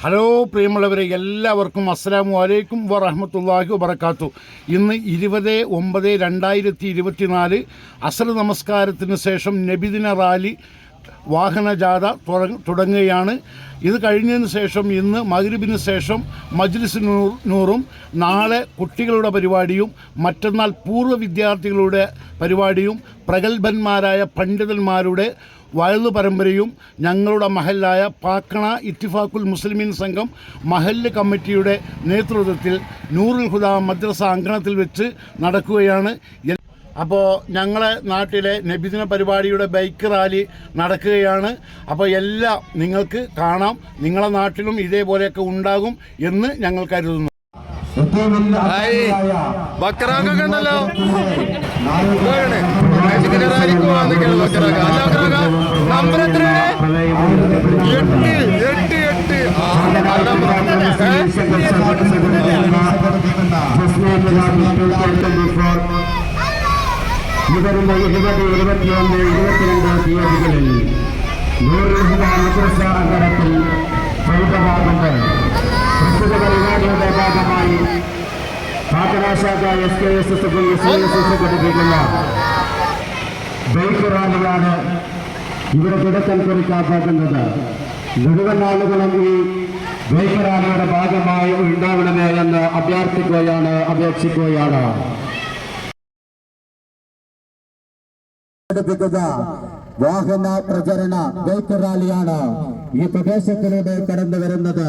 Hello പ്രിയമുള്ളവരെ എല്ലാവർക്കും അസ്സാം വലൈക്കും വറഹമത്തല്ലാഹി വബർക്കാത്തു ഇന്ന് ഇരുപത് ഒമ്പത് രണ്ടായിരത്തി ഇരുപത്തിനാല് അസർ നമസ്കാരത്തിന് ശേഷം നബിദിന റാലി വാഹനജാഥ തുടങ്ങ- തുടങ്ങുകയാണ്. ഇത് കഴിഞ്ഞതിന് ശേഷം ഇന്ന് മഗ്രിബിന് ശേഷം മജ്ലിസ് നൂറും നാളെ കുട്ടികളുടെ പരിപാടിയും മറ്റന്നാൾ പൂർവ വിദ്യാർത്ഥികളുടെ പരിപാടിയും പ്രഗത്ഭന്മാരായ പണ്ഡിതന്മാരുടെ വയലു പരമ്പരയും ഞങ്ങളുടെ മഹലായ പാക്കണ ഇത്തിഫാഖുൽ മുസ്ലിമീൻ സംഘം മഹല്ല് കമ്മിറ്റിയുടെ നേതൃത്വത്തിൽ നൂറുൽ ഹുദ മദ്രസ അങ്കണത്തിൽ വെച്ച് നടക്കുകയാണ്. അപ്പോൾ ഞങ്ങളെ നാട്ടിലെ നബിദിന പരിപാടിയുടെ ബൈക്ക് റാലി നടക്കുകയാണ്. അപ്പോൾ എല്ലാം നിങ്ങൾക്ക് കാണാം. നിങ്ങളെ നാട്ടിലും ഇതേപോലെയൊക്കെ ഉണ്ടാകും എന്ന് ഞങ്ങൾ കരുതുന്നു. അല്ല ബക്കറാക്ക, നമ്പർ എത്രയാണ് എട്ട് എട്ട് എട്ട്? ഇവരുടെ ഇരുപത് ഇരുപത്തിയൊന്ന് ഇരുപത്തിരണ്ട് തീയതികളിൽ നൂറ് മദ്രസ അങ്കണത്തിൽ ഫലിതമാകുന്നത് പ്രസ്തുത പരിപാടിയുടെ ഭാഗമായി പാകനാശാഖ S K S S S S സംഘടിപ്പിക്കുന്ന ബൈക്ക് റാലിയാണ് ഇവിടെ തുടക്കം കുറിക്കാൻ പോകുന്നത് മുഴുവൻ ആളുകളും ഈ ബൈക്ക് ഭാഗമായി ഉണ്ടാവണമേ എന്ന് അഭ്യർത്ഥിക്കുകയാണ് അപേക്ഷിക്കുകയാണ്. വാഹന പ്രചരണ ബൈക്ക് റാലിയാണ് ഈ പ്രദേശത്തിലൂടെ കടന്നു വരുന്നത്.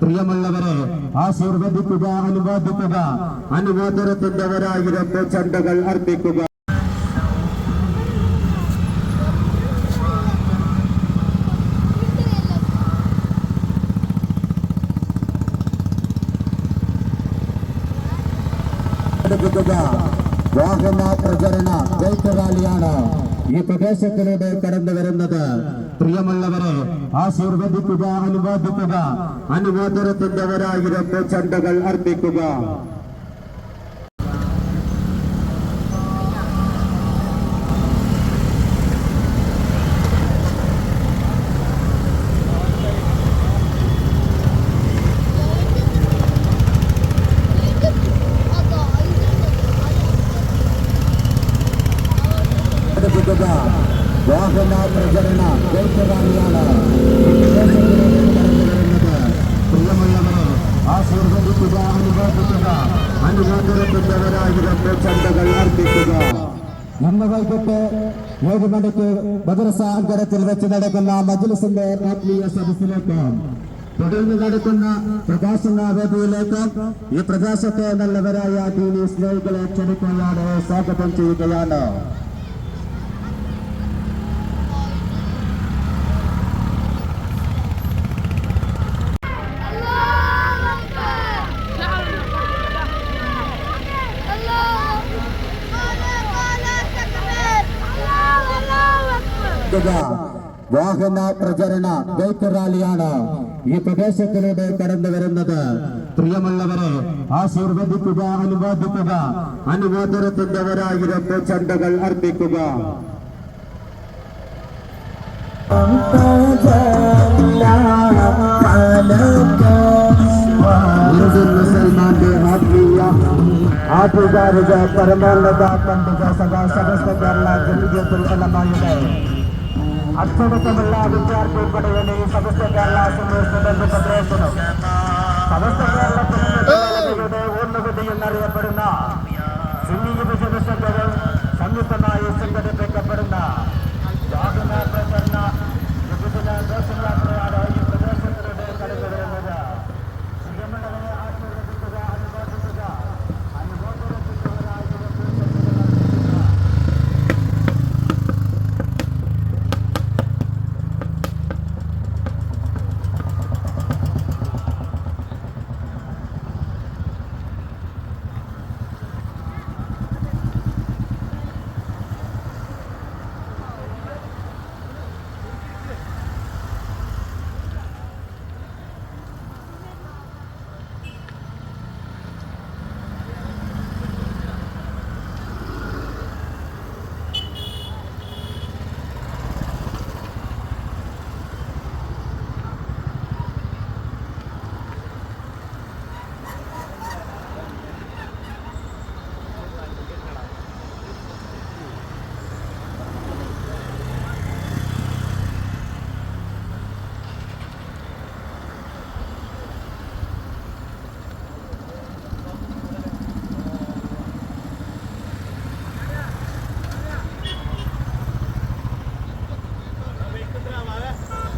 പ്രിയമുള്ളവരെ ആശീർവദിക്കുക അനുവാദിക്കുക അനുമോദനത്തിന്റെ ചണ്ടകൾ അർപ്പിക്കുക. വാഹന പ്രചരണ ബൈക്ക് റാലിയാണ്. ഈ പ്രദേശത്തിലൂടെ കടന്നു വരുന്നത് പ്രിയമുള്ളവരെ ആശീർവദിക്കുക അനുവാദിക്കുക അനുമോദനത്തിന്റെ ചണ്ടകൾ അർപ്പിക്കുക സംഘടിപ്പിക്കുക വാഹന പ്രചരണ ബൈക്ക് റാലിയാണ് ഈ പ്രദേശത്തിലൂടെ കടന്നു വരുന്നത് പ്രിയമുള്ളവരെ ആശീർവദിക്കുക അനുവാദിക്കുക അനുമോദനത്തിന്റെ ഒരായിരം ചണ്ടകൾ അർപ്പിക്കുക വൈകിട്ട് ഏഴ് മണിക്ക് മദ്രസ വെച്ച് നടക്കുന്ന മജ്ലിസിന്റെ ആത്മീയ സദസ്സിലേക്കാണ് തുടർന്ന് നടക്കുന്ന പ്രകാശന ഈ പ്രകാശത്തെ നല്ലവരായ ദീനി സ്നേഹികളെ ക്ഷണിക്കുകയാണ് സ്വാഗതം ചെയ്യുകയാണ്. നടത്തുക വാഹന പ്രചരണ ബൈക്ക് റാലിയാണ് ഈ പ്രദേശത്തിലൂടെ കടന്നു വരുന്നത്. പ്രിയമുള്ളവരെ ആശീർവദിക്കുക അനുവാദിക്കുക. അനുമോദനത്തിന്റെ ഒരായിരം ചണ്ടകൾ അർപ്പിക്കുക. മുസൽമാന്റെ ആത്മീയ ആധികാരിക പരമോന്നത പണ്ഡിത സദാ സമസ്ത കേരള ജനീയ ഉലമായുടെ അച്ചടക്കമുള്ള വിദ്യാർത്ഥി ഉൾപ്പെടെയുള്ള ഈ സമസ്ത കേരള സുമേഷ് ഫെഡറേഷനും സമസ്ത കേരളത്തിന്റെ ഊർണഗതി എന്നറിയപ്പെടുന്ന സുന്നി യുവജന സംഘങ്ങൾ സംയുക്തമായി സംഘടിപ്പിക്കപ്പെടുന്ന വാഹന പ്രചരണ വിഭജന ഘോഷയാത്രയാണ് ഈ പ്രദേശത്തിലൂടെ കടന്നു വരുന്നത് പ്രിയമുള്ളവരെ ആശീർവദിക്കുക അനുവാദിക്കുക അനുബോധനത്തിന്റെ ഒരായിരം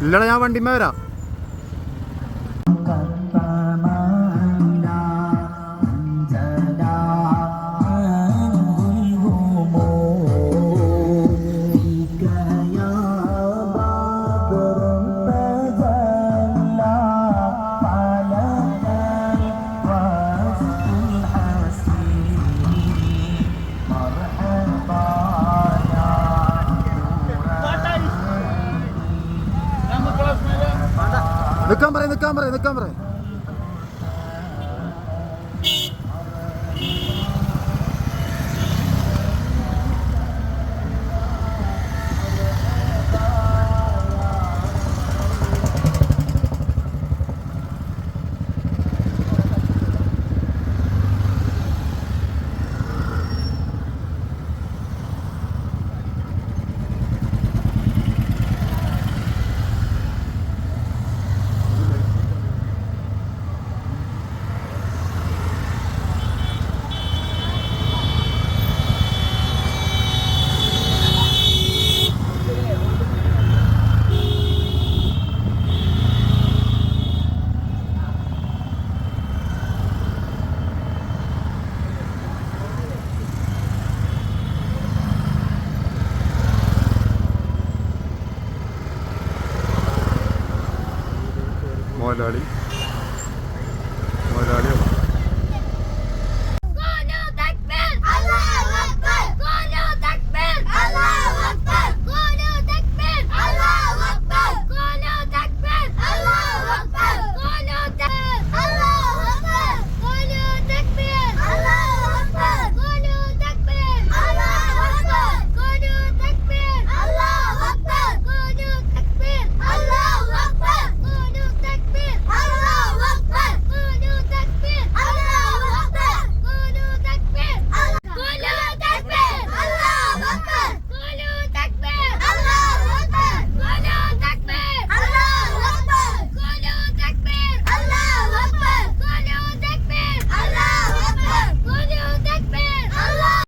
ഇല്ലടാ ഞാൻ വണ്ടിമേ വരാം. നിക്കാൻ പറയും നിക്കാൻ പറയും നിക്കാൻ പറയും മുതലാളി